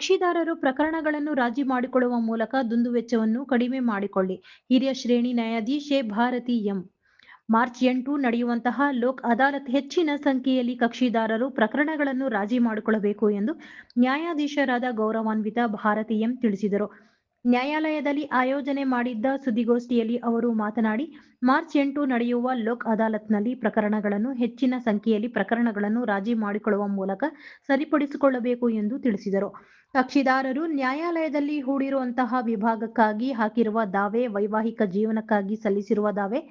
ಕಕ್ಷಿದಾರರು ಪ್ರಕರಣಗಳನ್ನು ರಾಜಿ ಮಾಡಿಕೊಳ್ಳುವ ಮೂಲಕ ದುಂದುವೆಚ್ಚವನ್ನು ಕಡಿಮೆ ಮಾಡಿಕೊಳ್ಳಿ. ಹಿರಿಯ ಶ್ರೇಣಿ ನ್ಯಾಯಾಧೀಶೆ ಭಾರತಿ ಎಂ. ಮಾರ್ಚ್ ಎಂಟು ನಡೆಯುವಂತಹ ಲೋಕ್ ಅದಾಲತ್ ಹೆಚ್ಚಿನ ಸಂಖ್ಯೆಯಲ್ಲಿ ಕಕ್ಷಿದಾರರು ಪ್ರಕರಣಗಳನ್ನು ರಾಜಿ ಮಾಡಿಕೊಳ್ಳಬೇಕು ಎಂದು ನ್ಯಾಯಾಧೀಶರಾದ ಗೌರವಾನ್ವಿತ ಭಾರತಿ ಎಂ ತಿಳಿಸಿದರು. ನ್ಯಾಯಾಲಯದಲ್ಲಿ ಆಯೋಜನೆ ಮಾಡಿದ್ದ ಸುದ್ದಿಗೋಷ್ಠಿಯಲ್ಲಿ ಅವರು ಮಾತನಾಡಿ, ಮಾರ್ಚ್ ಎಂಟು ನಡೆಯುವ ಲೋಕ್ ಅದಾಲತ್ನಲ್ಲಿ ಪ್ರಕರಣಗಳನ್ನು ಹೆಚ್ಚಿನ ಸಂಖ್ಯೆಯಲ್ಲಿ ಪ್ರಕರಣಗಳನ್ನು ರಾಜಿ ಮಾಡಿಕೊಳ್ಳುವ ಮೂಲಕ ಸರಿಪಡಿಸಿಕೊಳ್ಳಬೇಕು ಎಂದು ತಿಳಿಸಿದರು. ಕಕ್ಷಿದಾರರು ನ್ಯಾಯಾಲಯದಲ್ಲಿ ಹೂಡಿರುವಂತಹ ವಿಭಾಗಕ್ಕಾಗಿ ಹಾಕಿರುವ ದಾವೆ, ವೈವಾಹಿಕ ಜೀವನಕ್ಕಾಗಿ ಸಲ್ಲಿಸಿರುವ ದಾವೆ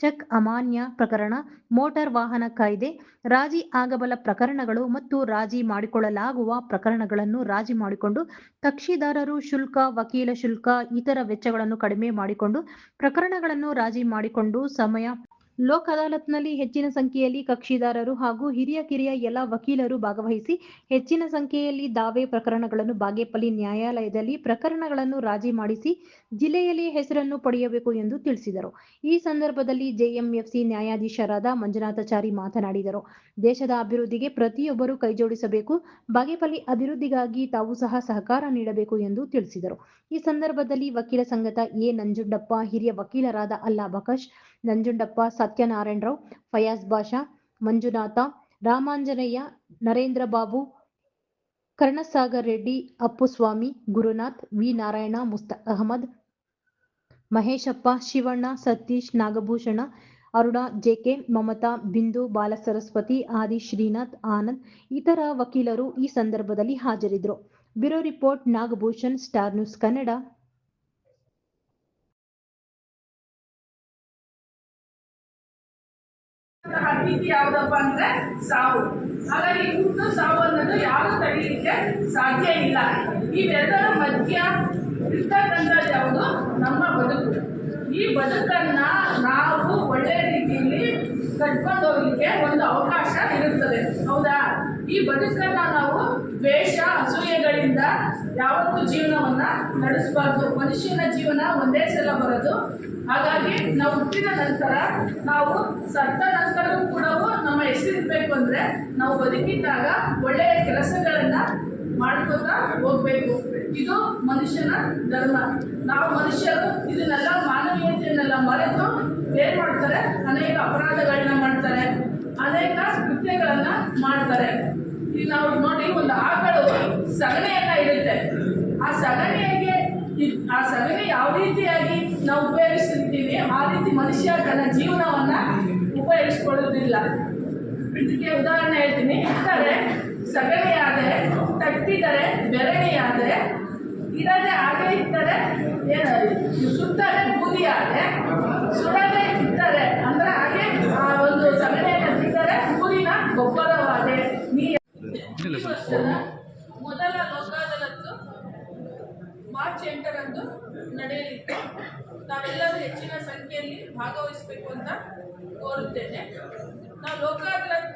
ಚೆಕ್ ಅಮಾನ್ಯ ಪ್ರಕರಣ, ಮೋಟಾರ್ ವಾಹನ ಕಾಯ್ದೆ, ರಾಜಿ ಆಗಬಲ್ಲ ಪ್ರಕರಣಗಳು ಮತ್ತು ರಾಜಿ ಮಾಡಿಕೊಳ್ಳಲಾಗುವ ಪ್ರಕರಣಗಳನ್ನು ರಾಜಿ ಮಾಡಿಕೊಂಡು ಕಕ್ಷಿದಾರರು ಶುಲ್ಕ, ವಕೀಲ ಶುಲ್ಕ, ಇತರ ವೆಚ್ಚಗಳನ್ನು ಕಡಿಮೆ ಮಾಡಿಕೊಂಡು, ಪ್ರಕರಣಗಳನ್ನು ರಾಜಿ ಮಾಡಿಕೊಂಡು, ಸಮಯ ಲೋಕ್ ಅದಾಲತ್ನಲ್ಲಿ ಹೆಚ್ಚಿನ ಸಂಖ್ಯೆಯಲ್ಲಿ ಕಕ್ಷಿದಾರರು ಹಾಗೂ ಹಿರಿಯ ಕಿರಿಯ ಎಲ್ಲ ವಕೀಲರು ಭಾಗವಹಿಸಿ ಹೆಚ್ಚಿನ ಸಂಖ್ಯೆಯಲ್ಲಿ ದಾವೆ ಪ್ರಕರಣಗಳನ್ನು ಬಾಗೇಪಲ್ಲಿ ನ್ಯಾಯಾಲಯದಲ್ಲಿ ಪ್ರಕರಣಗಳನ್ನು ರಾಜಿ ಮಾಡಿಸಿ ಜಿಲ್ಲೆಯಲ್ಲಿ ಹೆಸರನ್ನು ಪಡೆಯಬೇಕು ಎಂದು ತಿಳಿಸಿದರು. ಈ ಸಂದರ್ಭದಲ್ಲಿ ಜೆಎಂಎಫ್ಸಿ ನ್ಯಾಯಾಧೀಶರಾದ ಮಂಜುನಾಥಾಚಾರಿ ಮಾತನಾಡಿದರು. ದೇಶದ ಅಭಿವೃದ್ಧಿಗೆ ಪ್ರತಿಯೊಬ್ಬರು ಕೈಜೋಡಿಸಬೇಕು. ಬಾಗೇಪಲ್ಲಿ ಅಭಿವೃದ್ಧಿಗಾಗಿ ತಾವು ಸಹ ಸಹಕಾರ ನೀಡಬೇಕು ಎಂದು ತಿಳಿಸಿದರು. ಈ ಸಂದರ್ಭದಲ್ಲಿ ವಕೀಲ ಸಂಘದ ಎ ನಂಜುಂಡಪ್ಪ, ಹಿರಿಯ ವಕೀಲರಾದ ಅಲ್ಲಾ ಬಕಶ್ ನಂಜುಂಡಪ್ಪ, ಸತ್ಯನಾರಾಯಣರಾವ್, ಫಯಾಜ್ ಬಾಷಾ, ಮಂಜುನಾಥ, ರಾಮಾಂಜನೇಯ ನರೇಂದ್ರ ಬಾಬು ಕರ್ಣಸಾಗರ್ ರೆಡ್ಡಿ, ಅಪ್ಪುಸ್ವಾಮಿ, ಗುರುನಾಥ್, ವಿ ನಾರಾಯಣ, ಮುಸ್ತ, ಅಹಮದ್, ಮಹೇಶಪ್ಪ, ಶಿವಣ್ಣ, ಸತೀಶ್, ನಾಗಭೂಷಣ, ಅರುಣ ಜೆಕೆ ಮಮತಾ, ಬಿಂದು ಬಾಲಸರಸ್ವತಿ ಆದಿ ಶ್ರೀನಾಥ್, ಆನಂದ್ ಇತರ ವಕೀಲರು ಈ ಸಂದರ್ಭದಲ್ಲಿ ಹಾಜರಿದ್ದರು. Bureau report, Nagabhushan, Star News Kannada. ರೀತಿ ಯಾವುದಪ್ಪ ಅಂದ್ರೆ ಸಾವು. ಹಾಗಾಗಿ ಹುಟ್ಟು ಸಾವು ಅನ್ನೋದು ಯಾವುದು ತಡೆಯಲಿಕ್ಕೆ ಸಾಧ್ಯ ಇಲ್ಲ. ಇವೆರಡರ ಮಧ್ಯ ಇರ್ತಕ್ಕಂಥ ಯಾವುದು? ನಮ್ಮ ಬದುಕು. ಈ ಬದುಕನ್ನ ನಾವು ಒಳ್ಳೆ ರೀತಿಯಲ್ಲಿ ಕಟ್ಕೊಂಡು ಹೋಗ್ಲಿಕ್ಕೆ ಒಂದು ಅವಕಾಶ ಇರುತ್ತದೆ. ಹೌದಾ? ಈ ಬದುಕನ್ನ ನಾವು ದ್ವೇಷ, ಅಸೂಯೆಗಳಿಂದ ಯಾವತ್ತೂ ಜೀವನವನ್ನ ನಡೆಸಬಾರ್ದು. ಮನುಷ್ಯನ ಜೀವನ ಒಂದೇ ಸಲ ಬರೋದು. ಹಾಗಾಗಿ ನಾವು ಹುಟ್ಟಿದ ನಂತರ ನಾವು ಸತ್ತ ನಂತರವೂ ಕೂಡ ನಮ್ಮ ಹೆಸರಿರ್ಬೇಕು ಅಂದ್ರೆ ನಾವು ಬದುಕಿದ್ದಾಗ ಒಳ್ಳೆಯ ಕೆಲಸಗಳನ್ನ ಮಾಡ್ಕೋತಾ ಹೋಗ್ಬೇಕು. ಇದು ಮನುಷ್ಯನ ಧರ್ಮ. ನಾವು ಮನುಷ್ಯರು ಇದನ್ನೆಲ್ಲ ಮಾನವೀಯತೆಯನ್ನೆಲ್ಲ ಮರೆತು ಏನ್ ಮಾಡ್ತಾರೆ? ಅನೇಕ ಅಪರಾಧಗಳನ್ನ ಮಾಡ್ತಾರೆ. ಅನೇಕ ಕೃತ್ಯಗಳನ್ನ ಮಾಡ್ತಾರೆ. ಇಲ್ಲಿ ನಾವು ನೋಡಿ ಒಂದು ಆಕಳು ಸಗಣಿಯನ್ನ ಇರುತ್ತೆ ಆ ಸಗಣಿಯಾಗೆ ಆ ಸಗಣಿ ಯಾವ ರೀತಿಯಾಗಿ ನಾವು ಉಪಯೋಗಿಸ್ತಿರ್ತೀವಿ? ಆ ರೀತಿ ಮನುಷ್ಯ ತನ್ನ ಜೀವನವನ್ನ ಉಪಯೋಗಿಸ್ಕೊಳ್ಳೋದಿಲ್ಲ ಇದಕ್ಕೆ ಉದಾಹರಣೆ ಹೇಳ್ತೀನಿ. ಅಂದರೆ ಸಗಣಿಯಾದರೆ ತಟ್ಟಿದರೆ ಬೆರಣಿಯಾದರೆ ಇಡದೆ ಹಾಗೆ ಇಟ್ಟರೆ ಏನು ಸುತ್ತರೆ ಬೂದಿಯಾದರೆ ಸುಡದೆ ಇಟ್ಟರೆ ಅಂದ್ರೆ ಹಾಗೆ ಆ ಒಂದು ಸಗಣಿಯನ್ನು ಬಿಟ್ಟರೆ ಊರಿನ ಗೊಬ್ಬರವಾದೆ ನೀ ವರ್ಷದ ಮೊದಲ ಲೋಕ ಮಾರ್ಚ್ ಎಂಟರಂದು ನಡೆಯಲಿತ್ತು. ನಾವೆಲ್ಲರೂ ಹೆಚ್ಚಿನ ಸಂಖ್ಯೆಯಲ್ಲಿ ಭಾಗವಹಿಸಬೇಕು ಅಂತ ಕೋರುತ್ತೇನೆ. ನಾವು ಲೋಕ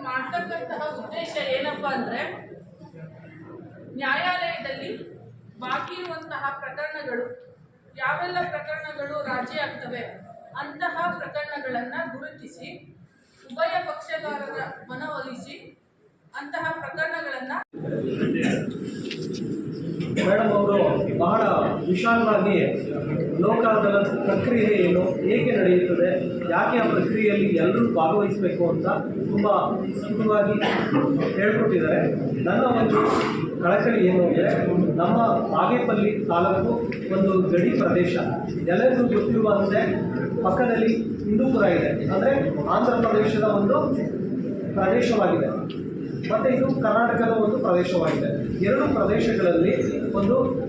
ಮಾಡ್ತಕ್ಕಂತಹ ಉದ್ದೇಶ ಏನಪ್ಪ ಅಂದರೆ, ನ್ಯಾಯಾಲಯದಲ್ಲಿ ಬಾಕಿ ಇರುವಂತಹ ಪ್ರಕರಣಗಳು, ಯಾವೆಲ್ಲ ಪ್ರಕರಣಗಳು ರಾಜಿ ಆಗ್ತವೆ ಅಂತಹ ಪ್ರಕರಣಗಳನ್ನು ಗುರುತಿಸಿ, ಉಭಯ ಪಕ್ಷಗಾರರ ಮನವೊಲಿಸಿ ಅಂತಹ ಪ್ರಕರಣಗಳನ್ನ ಮೇಡಮ್ ಅವರು ಬಹಳ ವಿಶಾಲವಾಗಿ ಲೋಕ ಪ್ರಕ್ರಿಯೆ ಏನು, ಏಕೆ ನಡೆಯುತ್ತದೆ, ಯಾಕೆ ಆ ಪ್ರಕ್ರಿಯೆಯಲ್ಲಿ ಎಲ್ಲರೂ ಭಾಗವಹಿಸಬೇಕು ಅಂತ ತುಂಬ ಸುಲಭವಾಗಿ ಹೇಳ್ಕೊಟ್ಟಿದ್ದಾರೆ. ನನ್ನ ಒಂದು ಕಳಕಳಿ ಏನು ಅಂದರೆ, ನಮ್ಮ ಬಾಗೇಪಲ್ಲಿ ತಾಲೂಕು ಒಂದು ಗಡಿ ಪ್ರದೇಶ. ಎಲ್ಲರಿಗೂ ಗೊತ್ತಿರುವಂತೆ ಪಕ್ಕದಲ್ಲಿ ಹಿಂದೂಪುರ ಇದೆ. ಅಂದರೆ ಆಂಧ್ರ ಪ್ರದೇಶದ ಒಂದು ಪ್ರದೇಶವಾಗಿದೆ. ಮತ್ತು ಇದು ಕರ್ನಾಟಕದ ಒಂದು ಪ್ರದೇಶವಾಗಿದೆ. ಎರಡು ಪ್ರದೇಶಗಳಲ್ಲಿ ಒಂದು